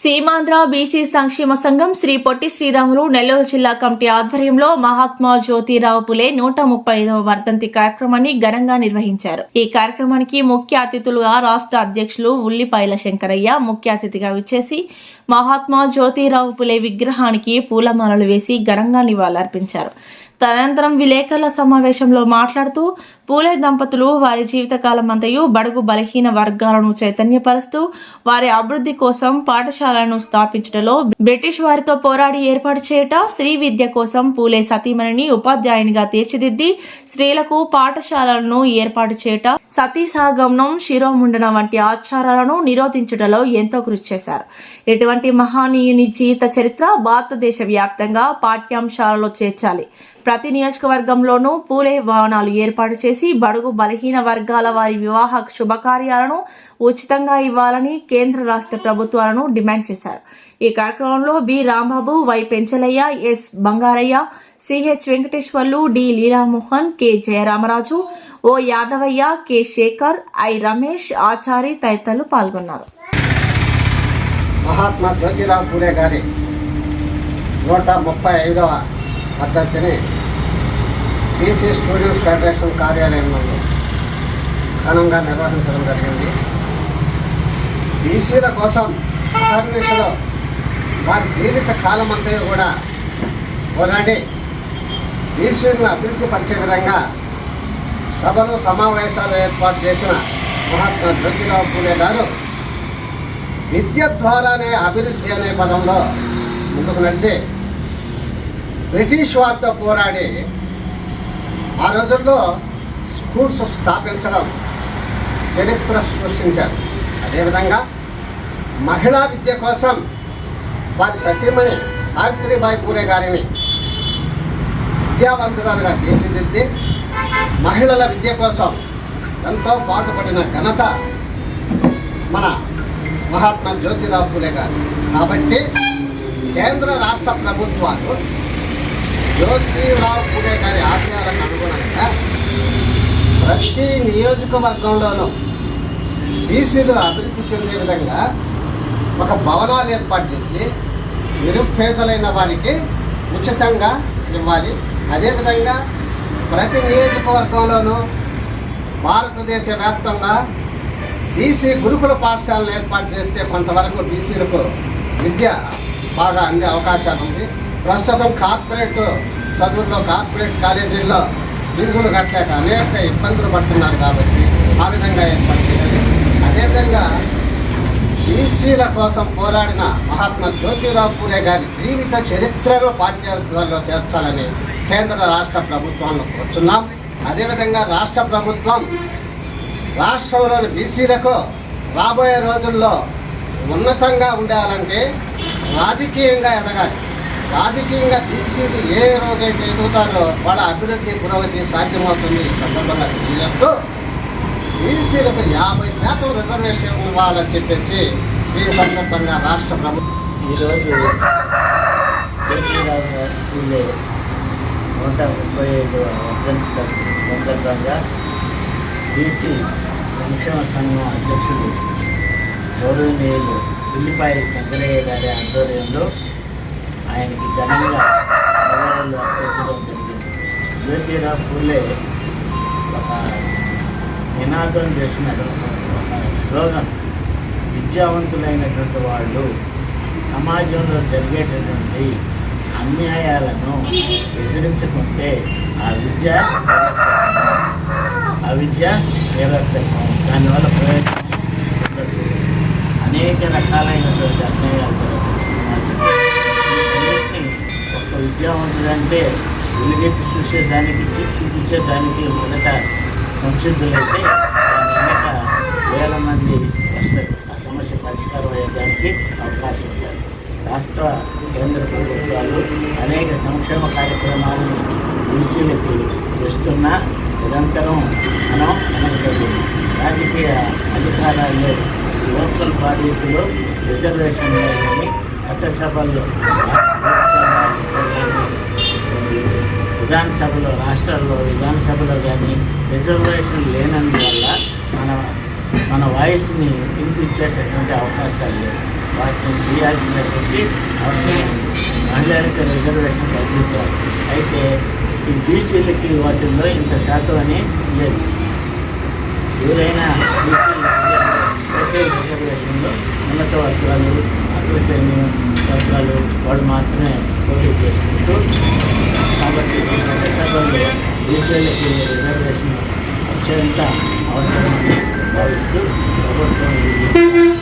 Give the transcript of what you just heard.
Seemandhra BC సంక్షేమ సంఘం శ్రీ పొట్టి శ్రీరాములు నెల్లూరు జిల్లా కమిటీ ఆధ్వర్యంలో మహాత్మా జ్యోతిరావు పులే నూట ముప్పై ఐదవ వర్ధంతి కార్యక్రమాన్ని ఘనంగా నిర్వహించారు. ఈ కార్యక్రమానికి ముఖ్య అతిథులుగా రాష్ట్ర అధ్యక్షులు ఉల్లిపాయల శంకరయ్య ముఖ్య అతిథిగా విచ్చేసి మహాత్మా జ్యోతిరావు పులే విగ్రహానికి పూలమాలలు వేసి ఘనంగా నివాళులర్పించారు. తదనంతరం విలేకరుల సమావేశంలో మాట్లాడుతూ పూలే దంపతులు వారి జీవితకాలం అంతయు బడుగు బలహీన వర్గాలను చైతన్యపరుస్తూ వారి అభివృద్ధి కోసం పాఠశాలను స్థాపించడంలో బ్రిటిష్ వారితో పోరాడి ఏర్పాటు చేయట స్త్రీ విద్య కోసం పూలే సతీమణిని ఉపాధ్యాయునిగా తీర్చిదిద్ది స్త్రీలకు పాఠశాలలను ఏర్పాటు చేయట సతీసాగమనం శిరోముండనం శిరోముండన వంటి ఆచారాలను నిరోధించుటలో ఎంతో కృషి చేశారు. ఇటువంటి మహానీయుని జీవిత చరిత్ర భారతదేశ వ్యాప్తంగా పాఠ్యాంశాలలో చేర్చాలి. ప్రతి నియోజకవర్గంలోనూ పూలే భవనాలు ఏర్పాటు చేసి బడుగు బలహీన వర్గాల వారి వివాహ శుభకార్యాలను ఉచితంగా ఇవ్వాలని కేంద్ర రాష్ట్ర ప్రభుత్వాలను డిమాండ్ చేశారు. ఈ కార్యక్రమంలో B. Rambabu Y. Penchalayya S. Bangarayya CH Venkateswarlu D. Leelamohan K. Jayaramaraju O Yadavayya K. Shekhar I. Ramesh Achari తదితరులు పాల్గొన్నారు. మహాత్మా జ్యోతిరావు పూరే గారి నూట ముప్పై ఐదవ పద్ధతిని బీసీ స్టూడెంట్స్ ఫెడరేషన్ కార్యాలయంలో ఘనంగా నిర్వహించడం జరిగింది. బీసీల కోసం అహర్నిశలో వారి జీవిత కాలం అంతా కూడా పోరాడి బీసీలను అభివృద్ధి పరిచే విధంగా సభలు సమావేశాలు ఏర్పాటు చేసిన మహాత్మా జ్యోతిరావు పూలే గారు విద్య ద్వారానే అభివృద్ధి అనే పదంలో ముందుకు నడిచి బ్రిటిష్ వారితో పోరాడి ఆ రోజుల్లో స్కూల్స్ స్థాపించడం చరిత్ర సృష్టించారు. అదేవిధంగా మహిళా విద్య కోసం వారి సతీమణి సావిత్రిబాయి పూలే గారిని విద్యావంతురాలుగా తీర్చిదిద్ది మహిళల విద్య కోసం ఎంతో పాటుపడిన ఘనత మన మహాత్మా జ్యోతిరావు పూలే గారు. కాబట్టి కేంద్ర రాష్ట్ర ప్రభుత్వాలు జ్యోతిరావు పూలే గారి ఆశయాలకు అనుగుణంగా ప్రతి నియోజకవర్గంలోనూ బీసీలు అభివృద్ధి చెందే విధంగా ఒక భవనాలు ఏర్పాటు చేసి నిరుపేదలైన వారికి ఉచితంగా ఇవ్వాలి. అదేవిధంగా ప్రతి నియోజకవర్గంలోనూ భారతదేశ వ్యాప్తంగా బీసీ గురుకుల పాఠశాలను ఏర్పాటు చేస్తే కొంతవరకు బీసీలకు విద్య బాగా అందే అవకాశాలు ఉంది. ప్రస్తుతం కార్పొరేట్ చదువుల్లో కార్పొరేట్ కాలేజీల్లో ఫీజులు కట్టలేక అనేక ఇబ్బందులు పడుతున్నారు కాబట్టి ఆ విధంగా ఏర్పాటు చేయాలి. అదేవిధంగా బీసీల కోసం పోరాడిన మహాత్మా జ్యోతిరావు పూలే గారి జీవిత చరిత్రను పాఠ్యాంశాల్లో చేర్చాలని కేంద్ర రాష్ట్ర ప్రభుత్వాలను కోరుచున్నాం. అదేవిధంగా రాష్ట్ర ప్రభుత్వం రాష్ట్రంలోని బీసీలకు రాబోయే రోజుల్లో ఉన్నతంగా ఉండాలంటే రాజకీయంగా ఎదగాలి. రాజకీయంగా బీసీలు ఏ రోజైతే ఎదుగుతారో వాళ్ళ అభివృద్ధి పురోగతి సాధ్యమవుతుంది ఈ సందర్భంగా తెలియజేస్తూ బీసీలకు యాభై శాతం రిజర్వేషన్ ఇవ్వాలని చెప్పేసి ఈ సందర్భంగా రాష్ట్ర ప్రభుత్వం ఈరోజు కేటీరావు నూట ముప్పై ఐదు వర్ధంతి సందర్భంగా బీసీ సంక్షేమ సంఘం అధ్యక్షుడు గౌరవనీయులు పిల్లిపాయలు శంకరయ్య గారి ఆధ్వర్యంలో ఆయనకి ఘనంగా నివాళులు అర్పించడం జరిగింది. జ్యోతిరావు పూలే ఒక నినాదం చేసిన ఒక స్లోగన్. విద్యావంతులైనటువంటి వాళ్ళు సమాజంలో జరిగేటటువంటి అన్యాయాలను ఎదిరించుకుంటే ఆ విద్య ఆ విద్య నిరర్థకం. దానివల్ల ప్రయోజనం ఉండదు. అనేక రకాలైనటువంటి అన్యాయాలు జరుగుతాయి ఒక విద్యావంతుడంటే వెలుగెత్తి చూసేదానికి చూపించేదానికి మొదట సంసిద్ధులైతే దాని వేల మంది వస్తారు. ఆ సమస్య పరిష్కారం అయ్యేదానికి అవకాశం ఉంటుంది. రాష్ట్ర కేంద్ర ప్రభుత్వాలు అనేక సంక్షేమ కార్యక్రమాలను దృశ్యులకి చేస్తున్న నిరంతరం మనం వెనకబడి రాజకీయ అధికారాలు లోకల్ బాడీస్లో రిజర్వేషన్ లేదని చట్టసభల్లో విధానసభలో రాష్ట్రాల్లో విధానసభలో కానీ రిజర్వేషన్ లేనందువల్ల మన మన వాయిస్ని వినిపించేటటువంటి అవకాశాలు లేవు. వాటిని చేయాల్సినటువంటి అవసరం ఉంది. మహిళలకు రిజర్వేషన్ కల్పించాలి. అయితే ఈ బీసీలకి వాటిల్లో ఇంత శాతం అని లేదు. ఎవరైనా బీసీ రిజర్వేషన్లో ఉన్నత వర్గాలు అగ్రశ్రేణి వర్గాలు వాళ్ళు మాత్రమే పోటీ చేసుకుంటూ కాబట్టి దశాబ్దంలో బీసీలకి రిజర్వేషన్ అత్యంత అవసరమని భావిస్తూ ప్రభుత్వం